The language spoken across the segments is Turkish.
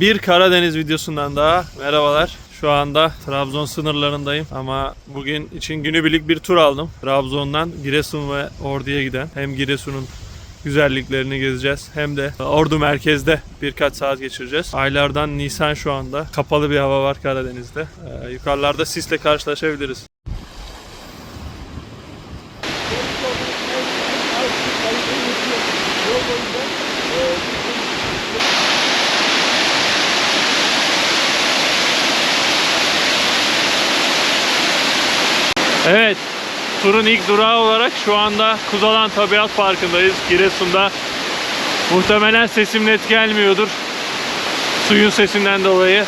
Bir Karadeniz videosundan daha merhabalar. Şu anda Trabzon sınırlarındayım ama bugün için günübirlik bir tur aldım. Trabzon'dan Giresun ve Ordu'ya giden hem Giresun'un güzelliklerini gezeceğiz hem de Ordu merkezde birkaç saat geçireceğiz. Aylardan Nisan şu anda. Kapalı bir hava var Karadeniz'de. Ee, yukarılarda sisle karşılaşabiliriz. Evet, turun ilk durağı olarak şu anda Kuzalan Tabiat Parkı'ndayız. Giresun'da muhtemelen sesim net gelmiyordur. Suyun sesinden dolayı.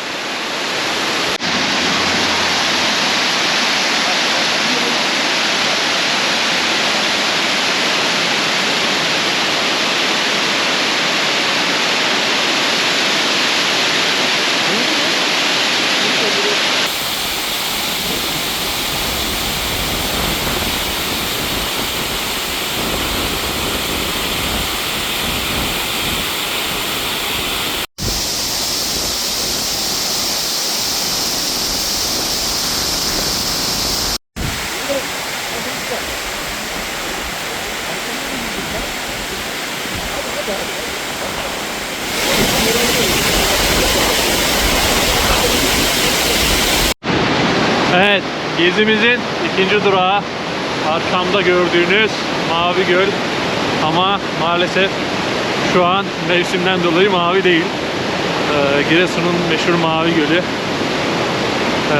Evet, gezimizin ikinci durağı arkamda gördüğünüz Mavi Göl. Ama maalesef şu an mevsimden dolayı mavi değil. Ee, Giresun'un meşhur Mavi Gölü. Ee,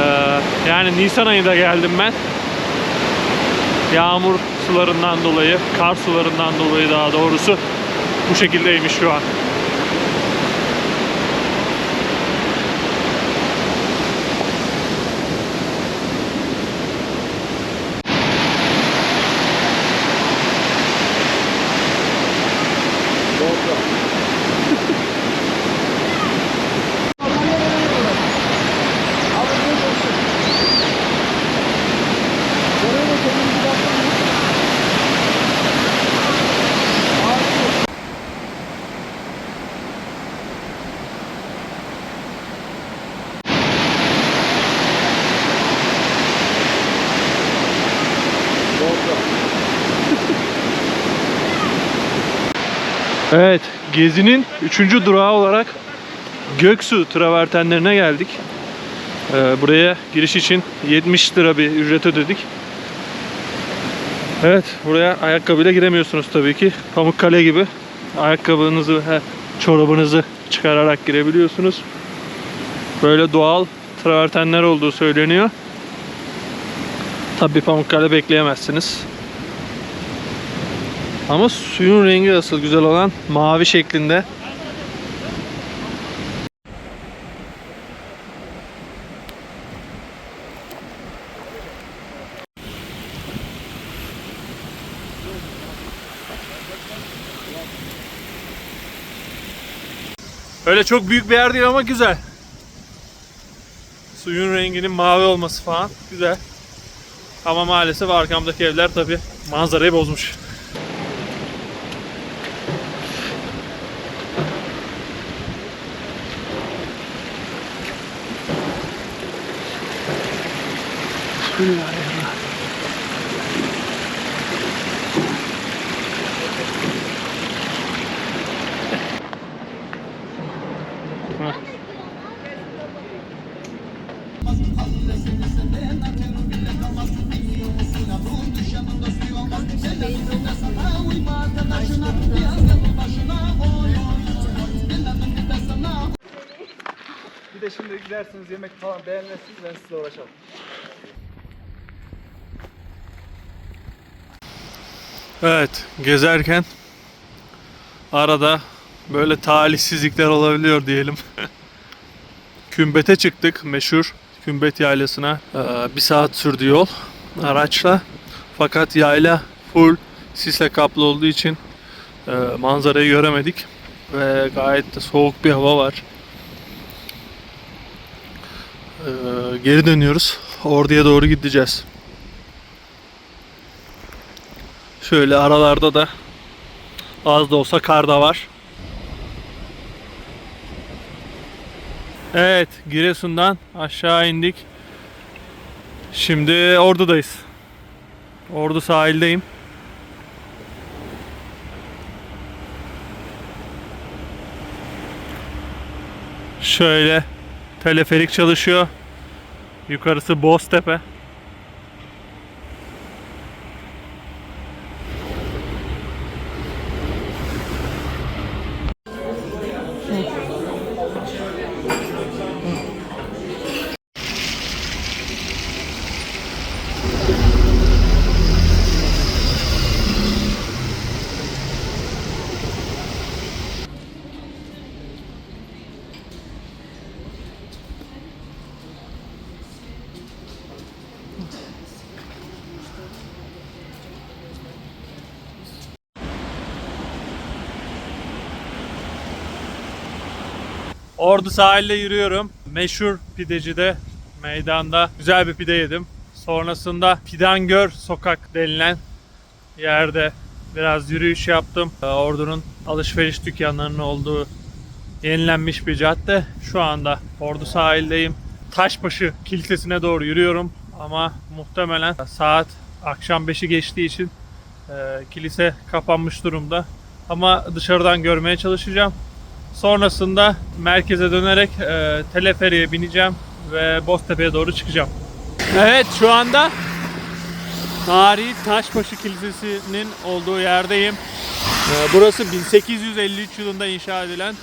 yani Nisan ayında geldim ben. Yağmur sularından dolayı, kar sularından dolayı daha doğrusu bu şekildeymiş şu an. Evet, gezinin üçüncü durağı olarak Göksu travertenlerine geldik. Ee, buraya giriş için 70 lira bir ücret ödedik. Evet, buraya ayakkabıyla giremiyorsunuz tabii ki. Pamukkale gibi ayakkabınızı ve çorabınızı çıkararak girebiliyorsunuz. Böyle doğal travertenler olduğu söyleniyor. Tabii Pamukkale bekleyemezsiniz. Ama suyun rengi asıl güzel olan mavi şeklinde. Öyle çok büyük bir yer değil ama güzel. Suyun renginin mavi olması falan güzel. Ama maalesef arkamdaki evler tabi manzarayı bozmuş. Bismillahirrahmanirrahim. Bir de şimdi gidersiniz yemek falan beğenmezsiniz ben sizle uğraşamam. Evet, gezerken arada böyle talihsizlikler olabiliyor diyelim. Kümbete çıktık, meşhur Kümbet Yaylası'na. Ee, bir saat sürdü yol araçla. Fakat yayla full sisle kaplı olduğu için e, manzarayı göremedik. Ve gayet de soğuk bir hava var. Ee, geri dönüyoruz. Orduya doğru gideceğiz. Şöyle aralarda da az da olsa kar da var. Evet, Giresun'dan aşağı indik. Şimdi Ordu'dayız. Ordu sahildeyim. Şöyle teleferik çalışıyor. Yukarısı Boztepe. Ordu sahilde yürüyorum. Meşhur pidecide meydanda güzel bir pide yedim. Sonrasında Pidangör sokak denilen yerde biraz yürüyüş yaptım. Ee, Ordu'nun alışveriş dükkanlarının olduğu yenilenmiş bir cadde. Şu anda Ordu sahildeyim. Taşbaşı Kilisesi'ne doğru yürüyorum ama muhtemelen saat akşam 5'i geçtiği için e, kilise kapanmış durumda. Ama dışarıdan görmeye çalışacağım. Sonrasında merkeze dönerek e, teleferiye bineceğim ve Boztepe'ye doğru çıkacağım. Evet şu anda tarihi Taşbaşı Kilisesi'nin olduğu yerdeyim. E, burası 1853 yılında inşa edilen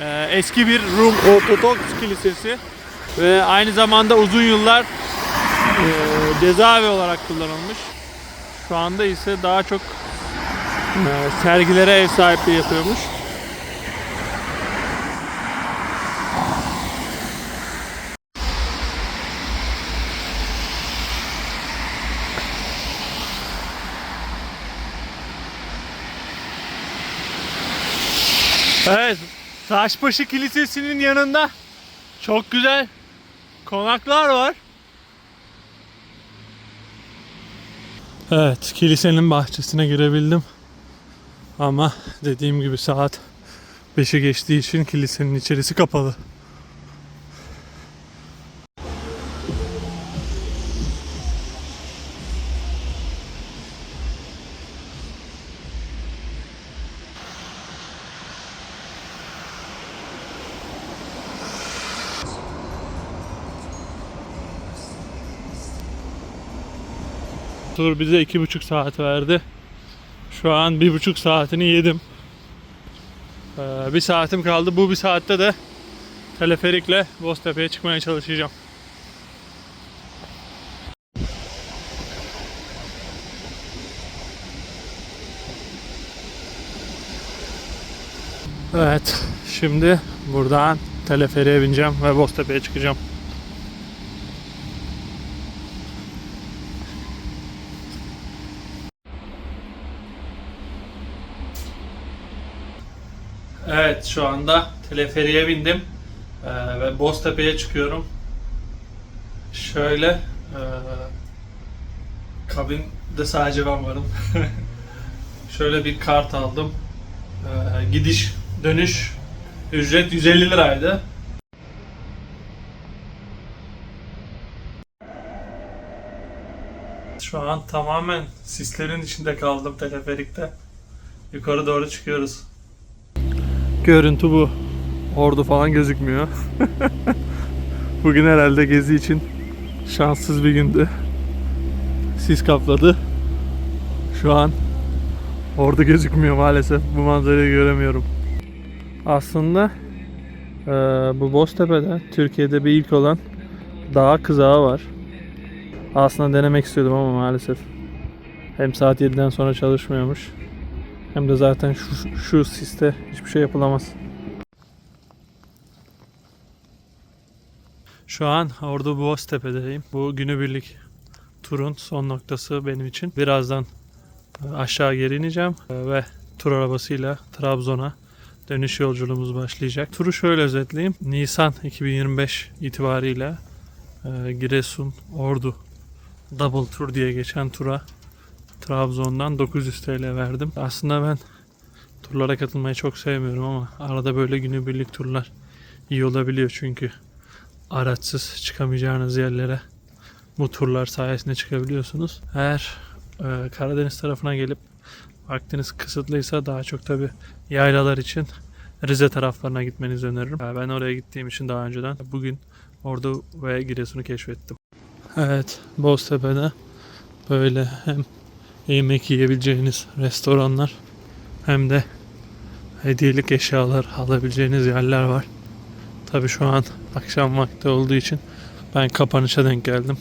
e, eski bir Rum Ortodoks Kilisesi ve aynı zamanda uzun yıllar e, cezaevi olarak kullanılmış. Şu anda ise daha çok sergilere ev sahipliği yapıyormuş. Evet, Taşbaşı Kilisesi'nin yanında çok güzel konaklar var. Evet, kilisenin bahçesine girebildim. Ama dediğim gibi saat 5'i geçtiği için kilisenin içerisi kapalı. Tur bize iki buçuk saat verdi. Şu an bir buçuk saatini yedim. Ee, bir saatim kaldı. Bu bir saatte de teleferikle Boztepe'ye çıkmaya çalışacağım. Evet, şimdi buradan teleferiğe bineceğim ve Boztepe'ye çıkacağım. Evet şu anda teleferiye bindim Ee, ve Boztepe'ye çıkıyorum. Şöyle ee, kabinde sadece ben varım. Şöyle bir kart aldım. Ee, gidiş dönüş ücret 150 liraydı. Şu an tamamen sislerin içinde kaldım teleferikte. Yukarı doğru çıkıyoruz. Görüntü bu. Ordu falan gözükmüyor. Bugün herhalde gezi için şanssız bir gündü. Sis kapladı. Şu an ordu gözükmüyor maalesef. Bu manzarayı göremiyorum. Aslında eee, bu Boztepe'de Türkiye'de bir ilk olan dağ kızağı var. Aslında denemek istiyordum ama maalesef. Hem saat 7'den sonra çalışmıyormuş. Hem de zaten şu, şu siste hiçbir şey yapılamaz. Şu an Ordu Boztepe'deyim. Bu günübirlik turun son noktası benim için. Birazdan e, aşağı geri ineceğim e, ve tur arabasıyla Trabzon'a dönüş yolculuğumuz başlayacak. Turu şöyle özetleyeyim. Nisan 2025 itibariyle e, Giresun Ordu Double Tour diye geçen tura Trabzon'dan 900 TL verdim. Aslında ben turlara katılmayı çok sevmiyorum ama arada böyle günübirlik turlar iyi olabiliyor çünkü araçsız çıkamayacağınız yerlere bu turlar sayesinde çıkabiliyorsunuz. Eğer e, Karadeniz tarafına gelip vaktiniz kısıtlıysa daha çok tabi yaylalar için Rize taraflarına gitmenizi öneririm. E, Ben oraya gittiğim için daha önceden bugün Ordu ve Giresun'u keşfettim. Evet, Boztepe'de böyle hem yemek yiyebileceğiniz restoranlar hem de hediyelik eşyalar alabileceğiniz yerler var. Tabi şu an akşam vakti olduğu için ben kapanışa denk geldim.